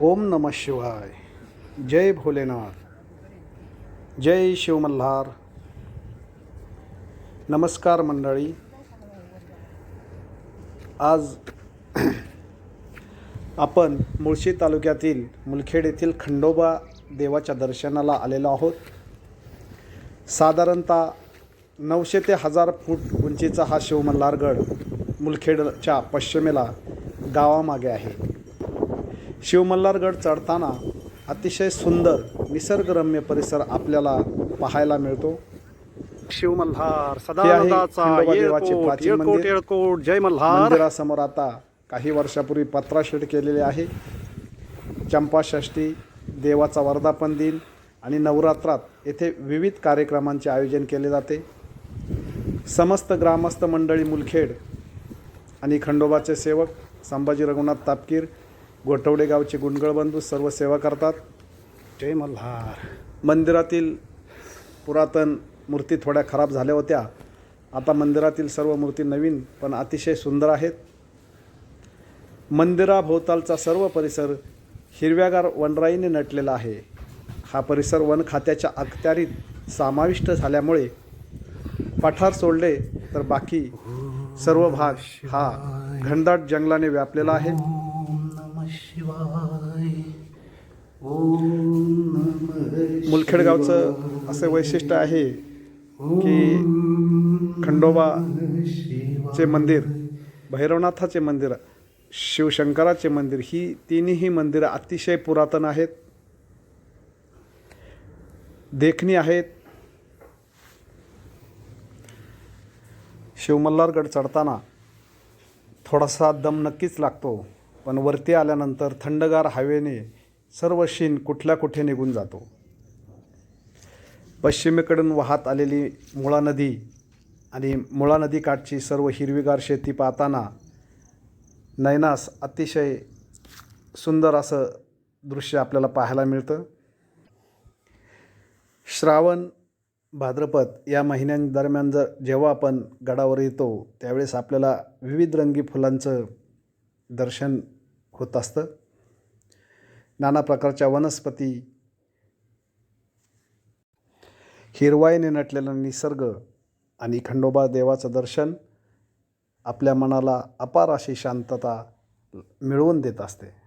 ओम नम शिवाय। जय भोलेनाथ। जय शिवमल्हार नमस्कार मंडळी। आज आपण मुळशी तालुक्यातील मुलखेड येथील खंडोबा देवाच्या दर्शनाला आलेलो आहोत. साधारणतः नऊशे ते हजार फूट उंचीचा हा शिवमल्हारगड मुलखेडच्या पश्चिमेला गावामागे आहे. शिवमल्हारगड चढताना अतिशय सुंदर निसर्गरम्य परिसर आपल्याला पाहायला मिळतो. शिवमल्हार प्राचीन येळकोट मंदिर. येळकोट जय मल्हार. मंदिरासमोर आता काही वर्षापूर्वी पत्राशेड केलेले आहे. चंपाषष्ठी देवाचा वर्धापन दिन आणि नवरात्रात येथे विविध कार्यक्रमांचे आयोजन केले जाते. समस्त ग्रामस्थ मंडळी मुलखेड आणि खंडोबाचे सेवक संभाजी रघुनाथ तापकीर गोठवडे गावचे गुंडगळ बंधू सर्व सेवा करतात. जय मल्हार. मंदिरातील पुरातन मूर्ती थोड्या खराब झाल्या होत्या. आता मंदिरातील सर्व मूर्ती नवीन पण अतिशय सुंदर आहेत. मंदिराभोवतालचा सर्व परिसर हिरव्यागार वनराईने नटलेला आहे. हा परिसर वन खात्याच्या अखत्यारीत समाविष्ट झाल्यामुळे पठार सोडले तर बाकी सर्व भाग हा घनदाट जंगलाने व्यापलेला आहे. मुलखेड गावचं असं वैशिष्ट्य आहे की खंडोबाचे मंदिर भैरवनाथाचे मंदिर शिवशंकराचे मंदिर ही तिन्ही मंदिरं अतिशय पुरातन आहेत देखणी आहेत. शिवमल्हारगड चढताना थोडासा दम नक्कीच लागतो. पण वरती आल्यानंतर थंडगार हवेने सर्व शीन कुठल्या कुठे निघून जातो. पश्चिमेकडून वाहत आलेली मुळा नदी आणि मुळा नदीकाठची सर्व हिरवीगार शेती पाहताना नयनास अतिशय सुंदर असं दृश्य आपल्याला पाहायला मिळतं. श्रावण भाद्रपद या महिन्यांदरम्यान जर जेव्हा आपण गडावर येतो त्यावेळेस आपल्याला विविध रंगी फुलांचं दर्शन होत असतं. नाना प्रकारच्या वनस्पती हिरवाईने नटलेला निसर्ग आणि खंडोबा देवाचं दर्शन आपल्या मनाला अपार अशी शांतता मिळवून देत असते.